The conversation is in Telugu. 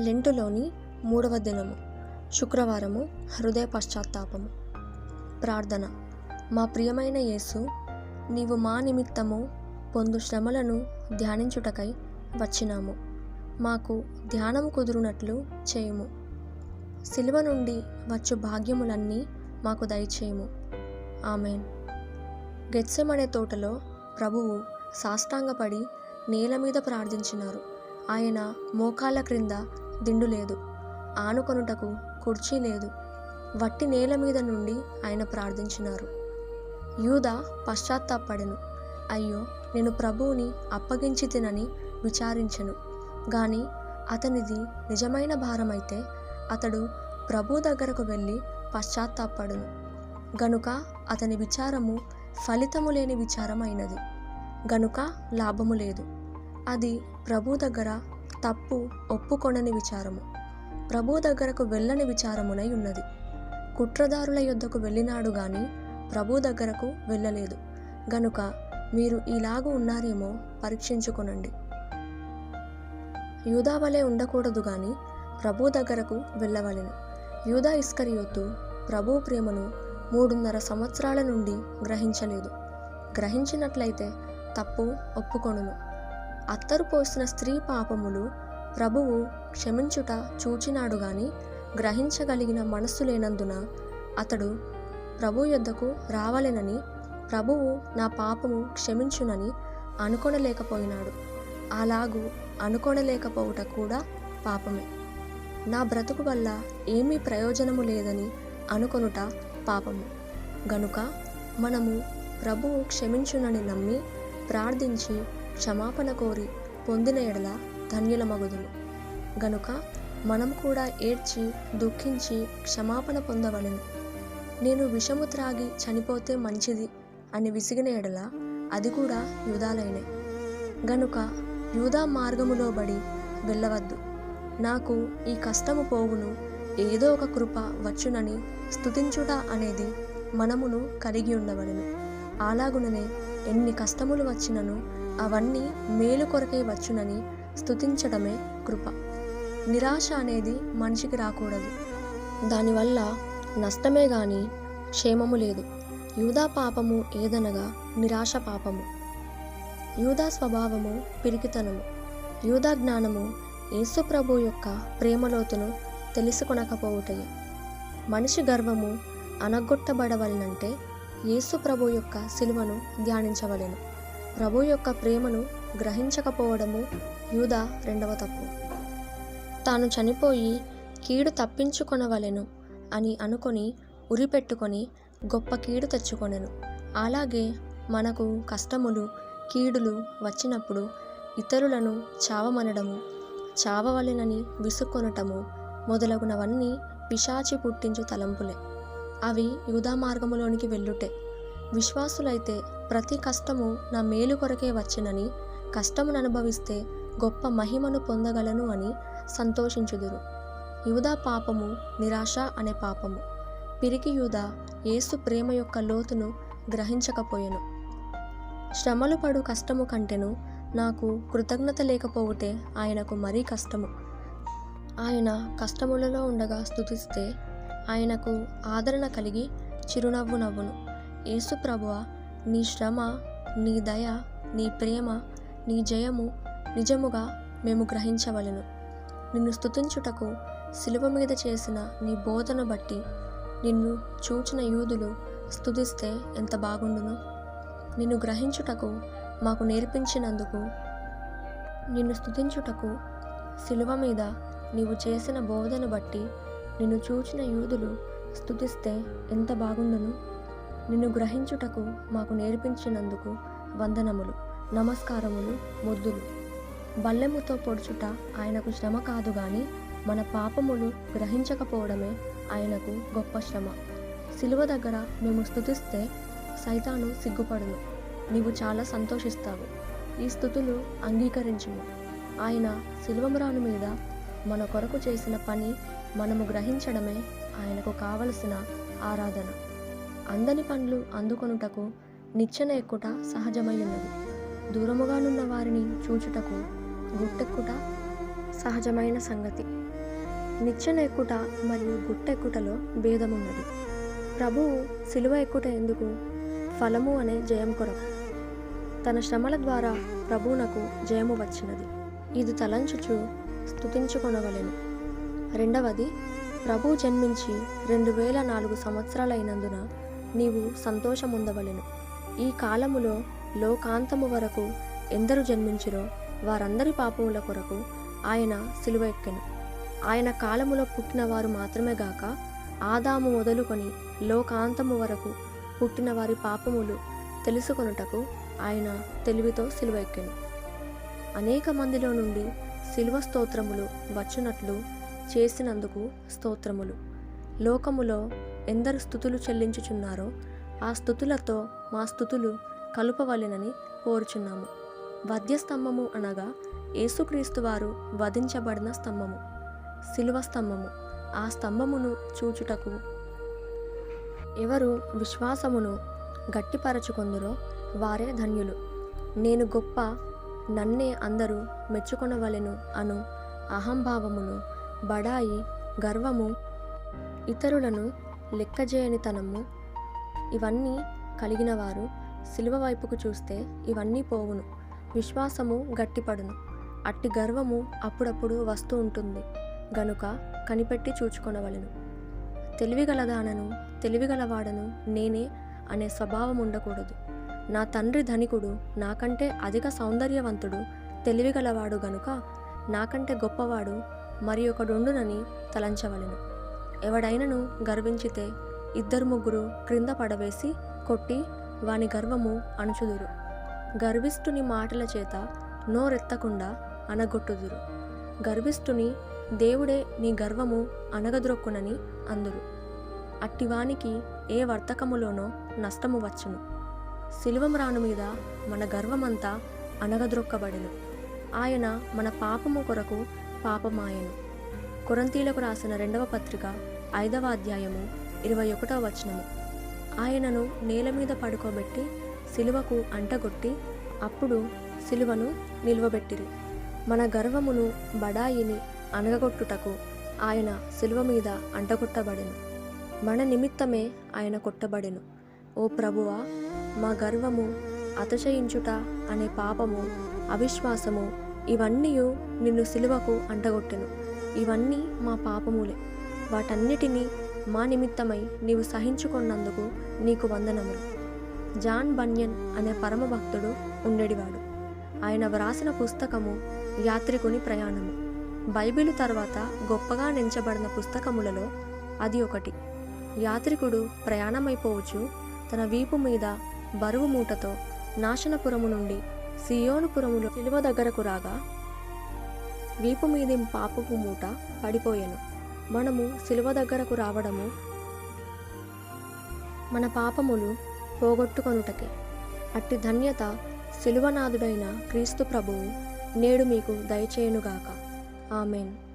లెంటులోని మూడవ దినము శుక్రవారము హృదయ పశ్చాత్తాపము ప్రార్థన. మా ప్రియమైన యేసు నీవు మా నిమిత్తము పొందు శ్రమలను ధ్యానించుటకై వచ్చినాము. మాకు ధ్యానం కుదురునట్లు చేయము. సిలువ నుండి వచ్చు భాగ్యములన్నీ మాకు దయచేయము. ఆమెన్. గెత్సెమనే తోటలో ప్రభువు సాష్టాంగపడి నేల మీద ప్రార్థించినారు. ఆయన మోకాళ్ళ క్రింద దిండు లేదు. ఆనుకొనుటకు కుర్చీ లేదు. వట్టి నేల మీద నుండి ఆయన ప్రార్థించినారు. యూద పశ్చాత్తాపడెను. అయ్యో నేను ప్రభువుని అప్పగించి తినని విచారించను. గాని అతనిది నిజమైన భారమైతే అతడు ప్రభు దగ్గరకు వెళ్ళి పశ్చాత్తాపడును. గనుక అతని విచారము ఫలితము లేని విచారమైనది. గనుక లాభము లేదు. అది ప్రభు దగ్గర తప్పు ఒప్పుకొనని విచారము. ప్రభు దగ్గరకు వెళ్ళని విచారమునై ఉన్నది. కుట్రదారుల యొద్దకు వెళ్ళినాడు గాని ప్రభు దగ్గరకు వెళ్ళలేదు. గనుక మీరు ఇలాగు ఉన్నారేమో పరీక్షించుకొనండి. యూదా వలె ఉండకూడదు గాని ప్రభు దగ్గరకు వెళ్ళవలెను. యూదా ఇస్కరియోతు ప్రభు ప్రేమను మూడున్నర సంవత్సరాల నుండి గ్రహించలేదు. గ్రహించినట్లయితే తప్పు ఒప్పుకొనును. అత్తరు పోసిన స్త్రీ పాపములు ప్రభువు క్షమించుట చూచినాడు గాని గ్రహించగలిగిన మనస్సు లేనందున అతడు ప్రభు యొద్దకు రావలెనని ప్రభువు నా పాపము క్షమించునని అనుకొనలేకపోయినాడు. అలాగూ అనుకొనలేకపోవుట కూడా పాపమే. నా బ్రతుకు వల్ల ఏమీ ప్రయోజనము లేదని అనుకొనుట పాపము. గనుక మనము ప్రభువు క్షమించునని నమ్మి ప్రార్థించి క్షమాపణ కోరి పొందిన ఎడల ధన్యులమగుదును గనుక మనం కూడా ఏడ్చి దుఃఖించి క్షమాపణ పొందవలెను. నేను విషము త్రాగి చనిపోతే మంచిది అని విసిగిన ఎడల అది కూడా యూదాలైనే. గనుక యూదా మార్గములో బడి వెళ్ళవద్దు. నాకు ఈ కష్టము పోవును ఏదో ఒక కృప వచ్చునని స్థుతించుట అనేది మనమును కలిగి ఉండవలను. అలాగుననే ఎన్ని కష్టములు వచ్చినను అవన్నీ మేలు కొరకై వచ్చునని స్తుతించడమే కృప. నిరాశ అనేది మనిషికి రాకూడదు. దానివల్ల నష్టమే గాని క్షేమము లేదు. యూదా పాపము ఏదనగా నిరాశ పాపము. యూదా స్వభావము పిరికితనము. యూదా జ్ఞానము యేసుప్రభు యొక్క ప్రేమలోతును తెలుసుకొనకపోవుటయే. మనిషి గర్వము అనగొట్టబడవలనంటే యేసుప్రభు యొక్క సిలువను ధ్యానించవలెను. ప్రభు యొక్క ప్రేమను గ్రహించకపోవడము యూదా రెండవ తప్పు. తాను చనిపోయి కీడు తప్పించుకొనవలెను అని అనుకొని ఉరిపెట్టుకొని గొప్ప కీడు తెచ్చుకొనెను. అలాగే మనకు కష్టములు కీడులు వచ్చినప్పుడు ఇతరులను చావమనడము చావవలెనని విసుక్కొనటము మొదలగునవన్నీ పిశాచి పుట్టించు తలంపులే. అవి యూదా మార్గములోనికి వెళ్ళుటే విశ్వాసులైతే ప్రతి కష్టము నా మేలు కొరకే వచ్చినని కష్టమును అనుభవిస్తే గొప్ప మహిమను పొందగలను అని సంతోషించుదురు. యూదా పాపము నిరాశ అనే పాపము. పిరికి యూదా యేసు ప్రేమ యొక్క లోతును గ్రహించకపోయెను. శ్రమలు పడు కష్టము కంటెను నాకు కృతజ్ఞత లేకపోవుటే ఆయనకు మరీ కష్టము. ఆయన కష్టములలో ఉండగా స్థుతిస్తే ఆయనకు ఆదరణ కలిగి చిరునవ్వు నవ్వును. యేసు ప్రభువ నీ శ్రమ నీ దయ నీ ప్రేమ నీ జయము నిజముగా మేము గ్రహించవలెను. నిన్ను స్తుతించుటకు శిలువ మీద చేసిన నీ బోధను బట్టి నిన్ను చూచిన యూదులు స్తుతిస్తే ఎంత బాగుండును? నిన్ను గ్రహించుటకు మాకు నేర్పించినందుకు నిన్ను స్తుతించుటకు శిలువ మీద నీవు చేసిన బోధను బట్టి నిన్ను చూచిన యూదులు స్తుతిస్తే ఎంత బాగుండును? నిన్ను గ్రహించుటకు మాకు నేర్పించినందుకు వందనములు నమస్కారములు ముద్దులు. బల్లెముతో పొడుచుట ఆయనకు శ్రమ కాదు గాని మన పాపములు గ్రహించకపోవడమే ఆయనకు గొప్ప శ్రమ. సిలువ దగ్గర మేము స్థుతిస్తే సైతాను సిగ్గుపడును. నీవు చాలా సంతోషిస్తావు. ఈ స్థుతులు అంగీకరించుము. ఆయన సిలువమురాను మీద మన కొరకు చేసిన పని మనము గ్రహించడమే ఆయనకు కావలసిన ఆరాధన. అందని పండ్లు అందుకొనుటకు నిచ్చెన ఎక్కుట సహజమై ఉన్నది దూరముగానున్న వారిని చూచుటకు గుట్టెక్కుట సహజమైన సంగతి. నిచ్చెన ఎక్కుట మరియు గుట్టెక్కుటలో భేదమున్నది. ప్రభువు సిలువ ఎక్కుట ఎందుకు? ఫలము అనే జయం కొరకు. తన శ్రమల ద్వారా ప్రభువునకు జయము వచ్చినది. ఇది తలంచుచు స్తుతించుకొనవలెను. రెండవది ప్రభు జన్మించి రెండు వేల నాలుగు సంవత్సరాలైనందున నీవు సంతోషముందవలెను. ఈ కాలములో లోకాంతము వరకు ఎందరు జన్మించిరో వారందరి పాపముల కొరకు ఆయన సిలువ ఎక్కెను ఆయన కాలములో పుట్టిన వారు మాత్రమే గాక ఆదాము మొదలుకొని లోకాంతము వరకు పుట్టిన వారి పాపములు తెలుసుకొనుటకు ఆయన తెలివితో సిలువ ఎక్కెను అనేక మందిలో నుండి సిలువ స్తోత్రములు వచ్చునట్లు చేసినందుకు స్తోత్రములు. లోకములో ఎందరు స్థుతులు చెల్లించుచున్నారో ఆ స్థుతులతో మా స్థుతులు కలుపవలెనని కోరుచున్నాము. వధ్యస్తంభము అనగా యేసుక్రీస్తు వారు వధించబడిన స్తంభము శిలువ స్తంభము. ఆ స్తంభమును చూచుటకు ఎవరు విశ్వాసమును గట్టిపరచుకొందురో వారే ధన్యులు. నేను గొప్ప నన్నే అందరూ మెచ్చుకొనవలెను అను అహంభావమును బడాయి గర్వము ఇతరులను లెక్కజేయనితనము ఇవన్నీ కలిగిన వారు సిలువ వైపుకు చూస్తే ఇవన్నీ పోవును. విశ్వాసము గట్టిపడును. అట్టి గర్వము అప్పుడప్పుడు వస్తూ ఉంటుంది. గనుక కనిపెట్టి చూచుకొనవలెను. తెలివిగలదానను తెలివిగలవాడను నేనే అనే స్వభావం ఉండకూడదు. నా తండ్రి ధనికుడు నాకంటే అధిక సౌందర్యవంతుడు తెలివిగలవాడు గనుక నాకంటే గొప్పవాడు మరి ఒకడుండునని తలంచవలెను. ఎవడైనను గర్వించితే ఇద్దరు ముగ్గురు క్రింద పడవేసి కొట్టి వాని గర్వము అణుచుదురు. గర్విష్ఠుని మాటల చేత నోరెత్తకుండా అనగొట్టుదురు గర్విష్ఠుని దేవుడే నీ గర్వము అనగద్రొక్కునని అందురు. అట్టివానికి ఏ వర్తకములోనో నష్టము వచ్చును. శిలువమ్రాను మీద మన గర్వమంతా అనగద్రొక్కబడెను ఆయన మన పాపము కొరకు పాపమాయను. కొరంతీలకు రాసిన రెండవ పత్రిక ఐదవ అధ్యాయము ఇరవై ఒకటవ వచనము. ఆయనను నేల మీద పడుకోబెట్టి సిలువకు అంటగొట్టి అప్పుడు సిలువను నిలువబెట్టిరి. మన గర్వమును బడాయిని అనగగొట్టుటకు ఆయన సిలువ మీద అంటగొట్టబడెను. మన నిమిత్తమే ఆయన కొట్టబడెను. ఓ ప్రభువా మా గర్వము అతిశయించుట అనే పాపము అవిశ్వాసము ఇవన్నీ నిన్ను సిలువకు అంటగొట్టెను. ఇవన్నీ మా పాపములే. వాటన్నిటినీ మా నిమిత్తమై నీవు సహించుకున్నందుకు నీకు వందనములు. జాన్ బన్యన్ అనే పరమ భక్తుడు ఆయన వ్రాసిన పుస్తకము యాత్రికుని ప్రయాణము. బైబిలు తర్వాత గొప్పగా నించబడిన పుస్తకములలో అది ఒకటి. యాత్రికుడు ప్రయాణమైపోవచ్చు తన వీపు మీద బరువు మూటతో నాశనపురము నుండి సియోనుపురములో సిలువ దగ్గరకు రాగా వీపు మీది పాపపు మూట పడిపోయాను. మనము శిలువ దగ్గరకు రావడము మన పాపములు పోగొట్టుకొనుటకే. అట్టి ధన్యత శిలువనాథుడైన క్రీస్తు ప్రభువు నేడు మీకు దయచేయునుగాక. ఆమెన్.